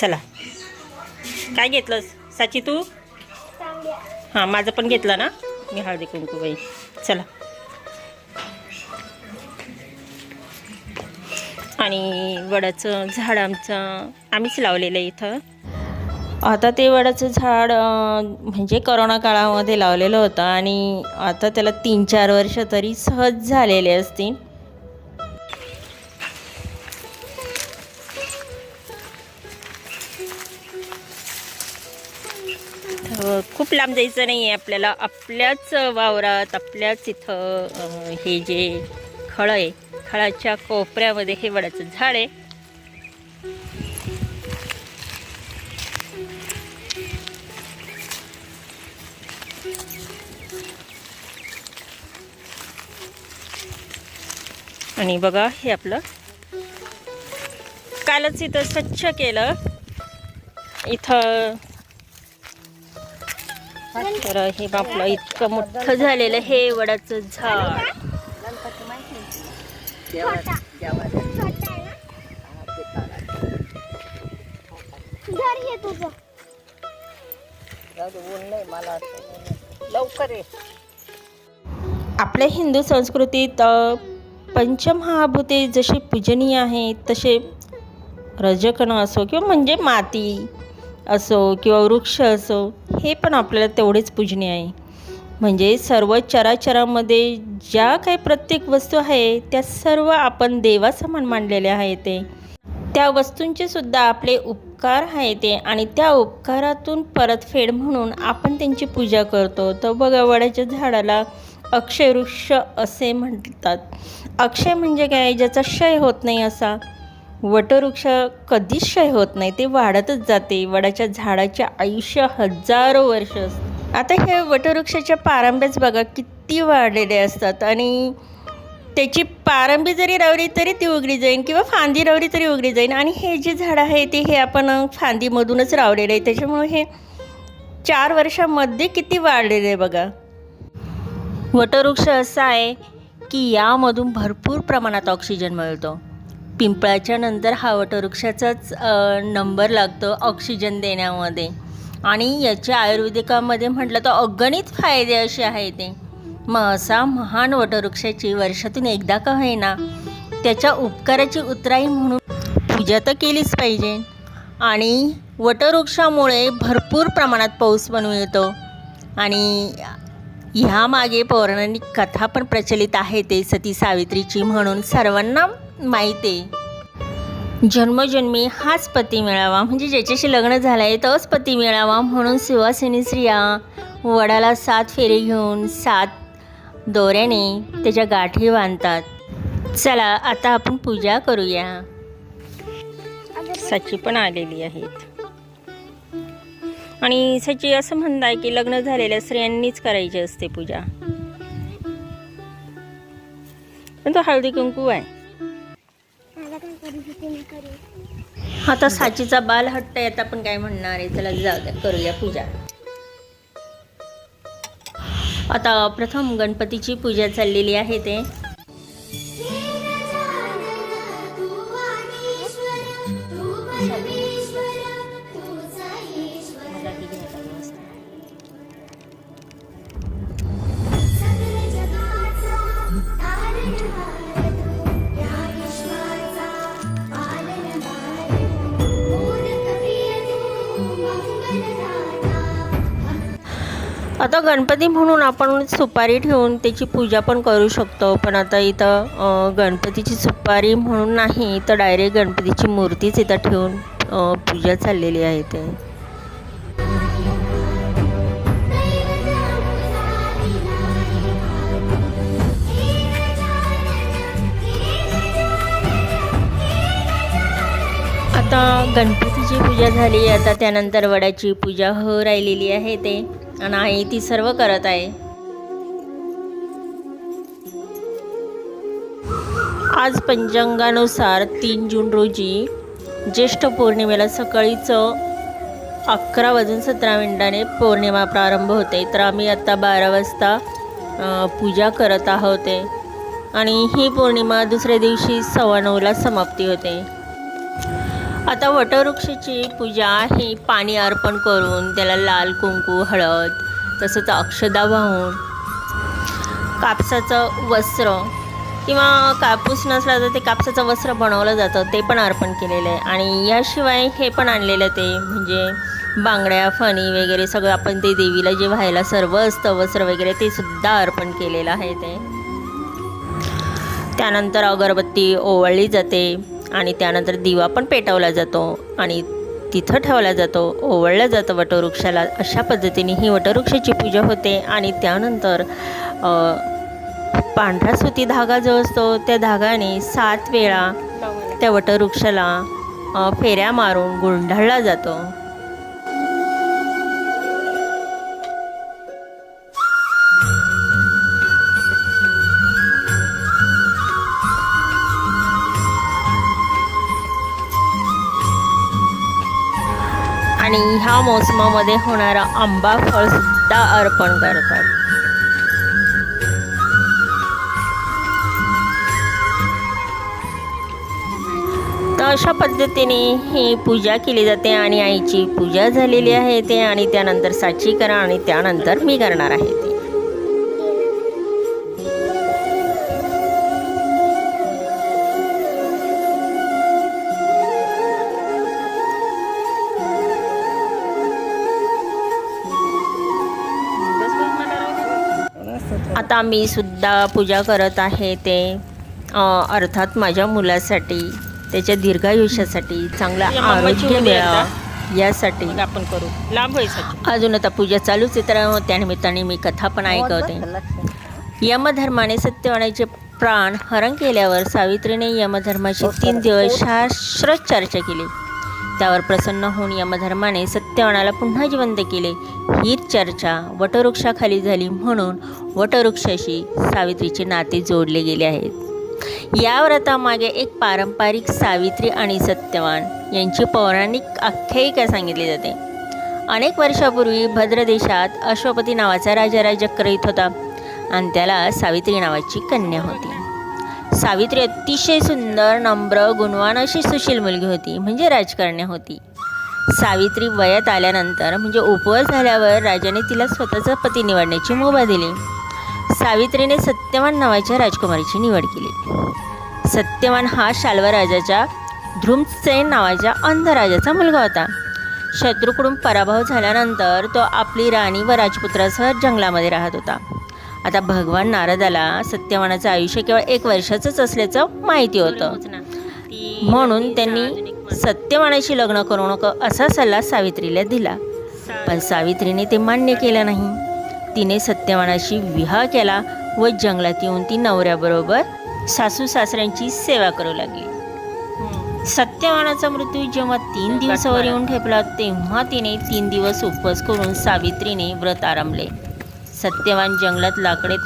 चला. काय घेतलंस? साची तू? हां माझं पण घेतलं ना? मी हळदी कुंकू बाई. चला. आणि वडाचं झाड आमचं आम्हीच लावलेलं आहे इथं. आता ते वडाचं झाड म्हणजे करोना काळामध्ये लावलेलं होतं आणि आता त्याला तीन चार वर्ष तरी सहज झालेले असतील. खूप लांब जायचं नाही आहे आपल्याला. आपल्याच वावरात आपल्याच इथं हे जे खळं आहे खळाच्या कोपऱ्यामध्ये हे वडाचं झाड आहे. आणि बघा हे आपलं कालच इथं स्वच्छ केलं. इथं तर हे आपलं इतकं मोठं झालेलं हे वडाचं झाड. लवकर आपल्या हिंदू संस्कृतीत पंचमहाभूते जसे पूजनीय आहेत तसे रजकण असो किंवा म्हणजे माती असो किंवा वृक्ष असो हे पण आपल्याला तेवढेच पूजनीय आहे. म्हणजे सर्व चराचरामध्ये ज्या काही प्रत्येक वस्तू आहे त्या सर्व आपण देवासमान मांडलेल्या आहे ते. त्या वस्तूंचे सुद्धा आपले उपकार आहे ते आणि त्या उपकारातून परतफेड म्हणून आपण त्यांची पूजा करतो. तर बघा वड्याच्या झाडाला अक्षयवृक्ष असे म्हणतात. अक्षय म्हणजे काय? ज्याचा क्षय होत नाही असा. वटवृक्ष कधीच क्षय होत नाही ते वाढतच जाते. वडाच्या झाडाचे आयुष्य हजारो वर्ष असते. आता हे वटवृक्षाच्या पारंब्याच बघा किती वाढलेले असतात. आणि त्याची पारंबी जरी रावली तरी ती उघडी जाईल किंवा फांदी रवली तरी उघडी जाईल आणि हे जे झाड आहे ते हे आपण फांदीमधूनच रावलेलं आहे. त्याच्यामुळे हे चार वर्षामध्ये किती वाढलेलं आहे बघा. वटवृक्ष असा आहे की यामधून भरपूर प्रमाणात ऑक्सिजन मिळतो. पिंपळाच्या नंतर हा वटवृक्षाचाच नंबर लागतो ऑक्सिजन देण्यामध्ये. आणि याच्या आयुर्वेदिकामध्ये म्हटलं तर अगणित फायदे असे आहे ते. मग असा महान वटवृक्षाची वर्षातून एकदा का होईना त्याच्या उपकाराची उतराई म्हणून पूजा तर केलीच पाहिजे. आणि वटवृक्षामुळे भरपूर प्रमाणात पाऊस पण येतो. आणि ह्यामागे पौराणिक कथा पण प्रचलित आहे ते सती सावित्रीची म्हणून सर्वांना माहिती. आहे जन्मजन्मी हाच पती मिळावा. म्हणजे ज्याच्याशी लग्न झालं आहे तोच पती मिळावा. म्हणून सुवासिनी स्त्रिया वडाला सात फेरे घेऊन सात दोऱ्याने त्याच्या गाठी बांधतात. चला आता आपण पूजा करूया. सची पण आलेली आहेत. आणि सची असं म्हणत आहे की लग्न झालेल्या स्त्रियांनीच करायची असते पूजा. पण तो हळदी कुंकू आहे. आता साचीचा बाल हट्ट आहे आता आपण काय म्हणणार आहे? चला जाऊ द्या करूया पूजा. आता प्रथम गणपतीची पूजा चाललेली आहे ते. गणपती म्हणून आपण सुपारी ठेवून त्याची पूजा पण करू शकतो. पण आता इथं गणपतीची सुपारी म्हणून नाही तर डायरेक्ट गणपतीची मूर्तीच इथं ठेवून पूजा चाललेली आहे ते आता गणपतीची पूजा झाली. आता त्यानंतर वडाची पूजा हो राहिलेली आहे ते आणि आई ती सर्व करत आहे. आज पंचांगानुसार तीन जून रोजी ज्येष्ठ पौर्णिमेला सकाळीचं अकरा वाजून सतरा मिनिटाने पौर्णिमा प्रारंभ होते. तर आम्ही आत्ता बारा वाजता पूजा करत आहोत. आणि ही पौर्णिमा दुसऱ्या दिवशी सव्वा नऊला समाप्ती होते. आता वटवृक्षाची पूजा ही पाणी अर्पण करून त्याला लाल कुंकू हळद तसंच अक्षदा वाहून कापसाचं वस्त्र किंवा कापूस नसला तर ते कापसाचं वस्त्र बनवलं जातं. ते पण अर्पण केलेलं आहे. आणि याशिवाय हे पण आणलेलं ते. म्हणजे बांगड्या फणी वगैरे सगळं आपण ते देवीला जे व्हायला सर्व असतं वस्त्र वगैरे ते सुद्धा अर्पण केलेलं आहे ते. त्यानंतर अगरबत्ती ओवळली जाते. आणि त्यानंतर दिवा पण पेटवला जातो आणि तिथं ठेवला जातो ओवळलं जातं वटवृक्षाला. अशा पद्धतीने ही वटवृक्षाची पूजा होते आणि त्यानंतर पांढरा सुती धागा जो असतो त्या धागाने सात वेळा त्या वटवृक्षाला फेऱ्या मारून गुंढाळला जातो. आणि ह्या मोसमामध्ये होणारा आंबा फळ सुद्धा अर्पण करतात. तर अशा पद्धतीने ही पूजा केली जाते आणि आईची पूजा झालेली आहे ते आणि त्यानंतर साची करा आणि त्यानंतर मी करणार आहे. मी सुद्धा पूजा करत आहे ते अर्थात माझ्या मुलासाठी त्याच्या दीर्घायुष्यासाठी चांगलं आरोग्य मिळावं यासाठी. आपण करू. लांब अजून आता पूजा चालूच आहे तर त्यानिमित्ताने मी कथा पण ऐकवते. यमधर्माने सत्यवानाचे प्राण हरण केल्यावर सावित्रीने यमधर्माची तीन दिवस शाश्वत चर्चा केली. त्यावर प्रसन्न होऊन यमधर्माने सत्यवानाला पुन्हा जिवंत केले. ही चर्चा वटवृक्षाखाली झाली म्हणून वटवृक्षाशी सावित्रीचे नाते जोडले गेले आहेत. या व्रतामागे एक पारंपरिक सावित्री आणि सत्यवान यांची पौराणिक आख्यायिका सांगितली जाते. अनेक वर्षापूर्वी भद्र देशात अश्वपती नावाचा राजा राज्य करीत होता आणि त्याला सावित्री नावाची कन्या होती. सावित्री अतिशय सुंदर नम्र गुणवान अशी सुशील मुलगी होती म्हणजे राजकारण्या होती. सावित्री वयात आल्यानंतर म्हणजे उपवास झाल्यावर राजाने तिला स्वतःचा पती निवडण्याची मुभा दिली. सावित्रीने सत्यवान नावाच्या राजकुमारीची निवड केली. सत्यवान हा शाल्वा राजाच्या ध्रुमसेन नावाच्या अंध राजाचा मुलगा होता. शत्रूकडून पराभव झाल्यानंतर तो आपली राणी व राजपुत्रासह जंगलामध्ये राहत होता. आता भगवान नारदाला सत्यवानाचं आयुष्य केवळ एक वर्षाचंच असल्याचं माहिती होतं. म्हणून त्यांनी सत्यवानाशी लग्न करू नको असा सल्ला सावित्रीला दिला. पण सावित्रीने ते मान्य केलं नाही. तिने सत्यवानाशी विवाह केला व जंगलात येऊन ती नवऱ्याबरोबर सासू सासऱ्यांची सेवा करू लागली. सत्यवानाचा मृत्यू जेव्हा तीन दिवसावर येऊन ठेपला तेव्हा तिने तीन दिवस उपवास करून सावित्रीने व्रत आरंभले. सत्यवान जंगलात लाकडे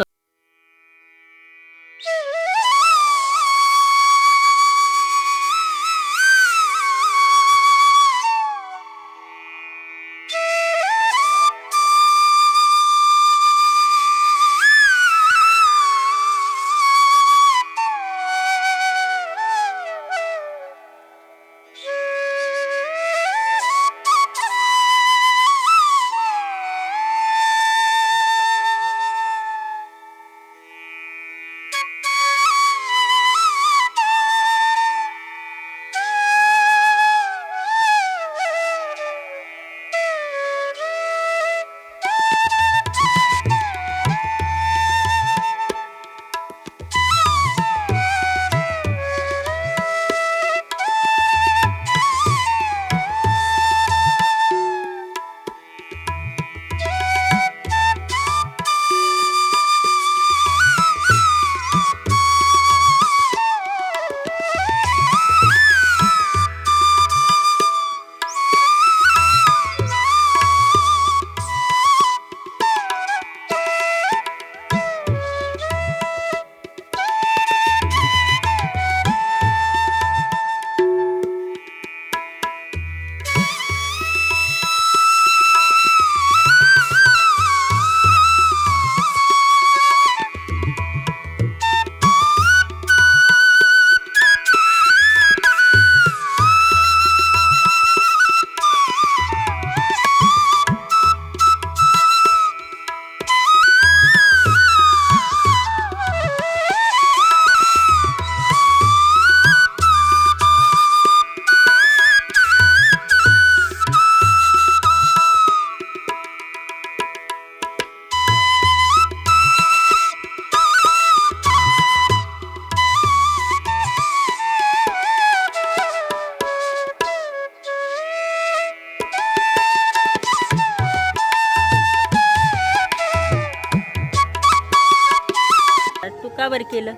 का बरं केलं.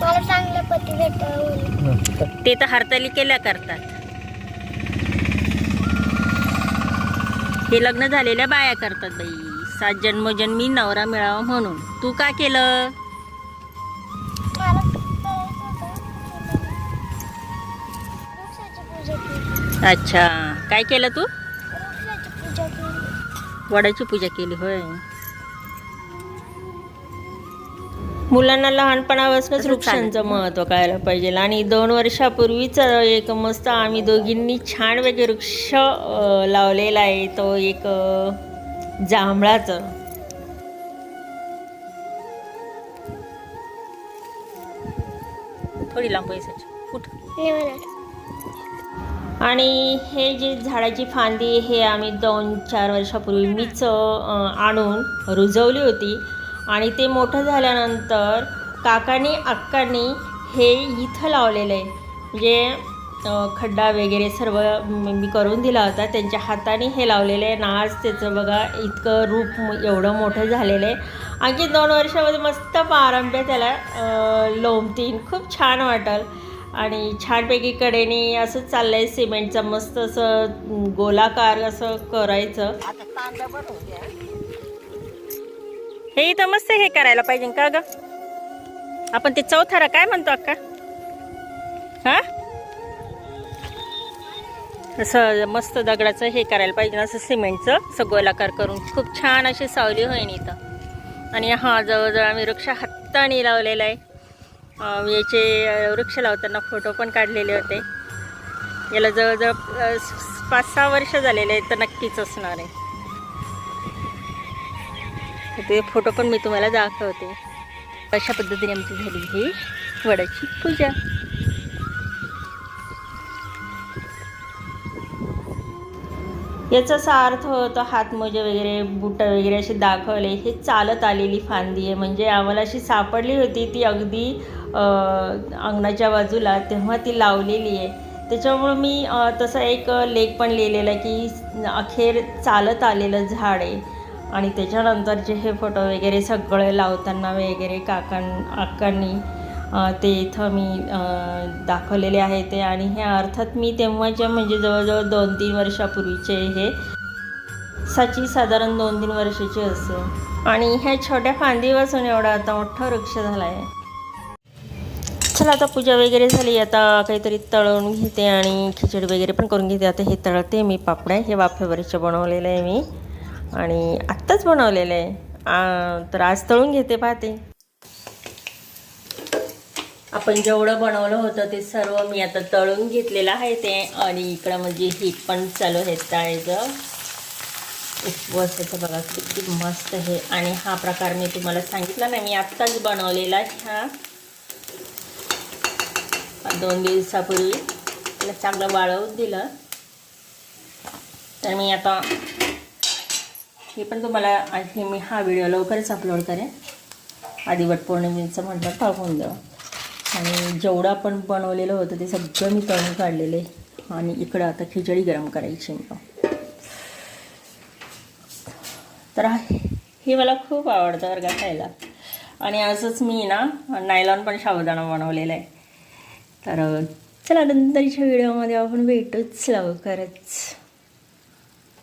मला चांगला पती भेटावं ते तर हरतालिकेला करतात. हे लग्न झालेल्या बाया करतात बाई. सात जन्मोजन्मी नवरा मिळावा म्हणून. तू का केलं? मला करायचं होतं. वृक्षाची पूजा केली. अच्छा. काय केलं तू? वृक्षाची पूजा केली. वडाची पूजा केली होय. मुलांना लहानपणापासूनच वृक्षांचं महत्त्व कळायला पाहिजे. आणि दोन वर्षापूर्वीच एक मस्त आम्ही दोघींनी छानपैकी वृक्ष अं, लावलेला आहे. तो एक जांभळाचं. थोडी लांब आणि हे जे झाडाची फांदी हे आम्ही दोन चार वर्षापूर्वी मीच आणून रुजवली होती. आणि ते मोठं झाल्यानंतर काकानी अक्कांनी हे इथं लावलेलं आहे म्हणजे खड्डा वगैरे सर्व मी करून दिला होता. त्यांच्या हाताने हे लावलेलं आहे ना आज त्याचं बघा इतकं रूप एवढं मोठं झालेलं आहे आणखी दोन वर्षामध्ये मस्त पारंब्या त्याला. लोंबतीन खूप छान वाटेल. आणि छानपैकी कडेने असं चाललं आहे सिमेंटचं मस्त असं गोलाकार असं करायचं. हे इथं मस्त हे करायला पाहिजे का ग? आपण ते चौथारा काय म्हणतो अक्का? हा? असं मस्त दगडाचं हे करायला पाहिजे असं सिमेंटचं असं गोलाकार करून. खूप छान अशी सावली होईन इथं. आणि हा जवळजवळ आम्ही वृक्ष हाताने लावलेला आहे. याचे वृक्ष लावताना फोटो पण काढलेले होते. याला जवळजवळ पाच सहा वर्ष झालेले आहेत तर नक्कीच असणार आहे. ते फोटो पण मी तुम्हाला दाखवते. अशा पद्धतीने आमची झाली ही वडाची पूजा. याचा असा अर्थ होतो हातमोजे वगैरे बुटं वगैरे असे दाखवले हे चालत आलेली फांदी आहे. म्हणजे आम्हाला अशी सापडली होती ती अगदी अंगणाच्या बाजूला तेव्हा ती लावलेली आहे. त्याच्यामुळं मी तसा एक लेख पण लिहिलेला आहे की अखेर चालत आलेलं झाड आहे. आणि त्याच्यानंतरचे हे फोटो वगैरे सगळे लावताना वगैरे काकां अक्कांनी ते इथं मी दाखवलेले आहे ते. आणि हे अर्थात मी तेव्हाच्या म्हणजे जवळजवळ दोन तीन वर्षापूर्वीचे हे साची साधारण दोन तीन वर्षाची असेल. आणि ह्या छोट्या फांदीपासून एवढा आता मोठा वृक्ष झाला आहे चला आता पूजा वगैरे झाली आता काहीतरी तळून घेते आणि खिचडी वगैरे पण करून घेते. आता हे तळते मी पापड्या हे वाफेवरचं बनवलेलं आहे मी. आणि आत्ताच बनवलेलं आहे. तर आज तळून घेते पाहते. आपण जेवढं बनवलं होतं ते सर्व मी आता तळून घेतलेलं आहे ते. आणि इकडं म्हणजे हीट पण चालू आहे तळायचं. उपवासाचं बघा किती मस्त हे आणि हा प्रकार मी तुम्हाला सांगितला ना मी आत्ताच बनवलेला ह्या दोन दिवसापूर्वी. त्याला चांगलं वाळवून दिलं. तर मी आता हे पण तुम्हाला हे मी हा व्हिडिओ लवकरच अपलोड करेन. आधी वटपौर्णिमेचं म्हटलं टाकून द्यावं आणि जेवढं आपण बनवलेलं होतं ते सगळं मी तळून काढलेलं. आहे आणि इकडं आता खिचडी गरम करायची मी तर हे मला खूप आवडतं वर्गात खायला. आणि असंच मी ना नायलॉन पण साबुदाणा बनवलेला आहे. तर चला नंतरच्या व्हिडिओमध्ये आपण भेटूच लवकरच.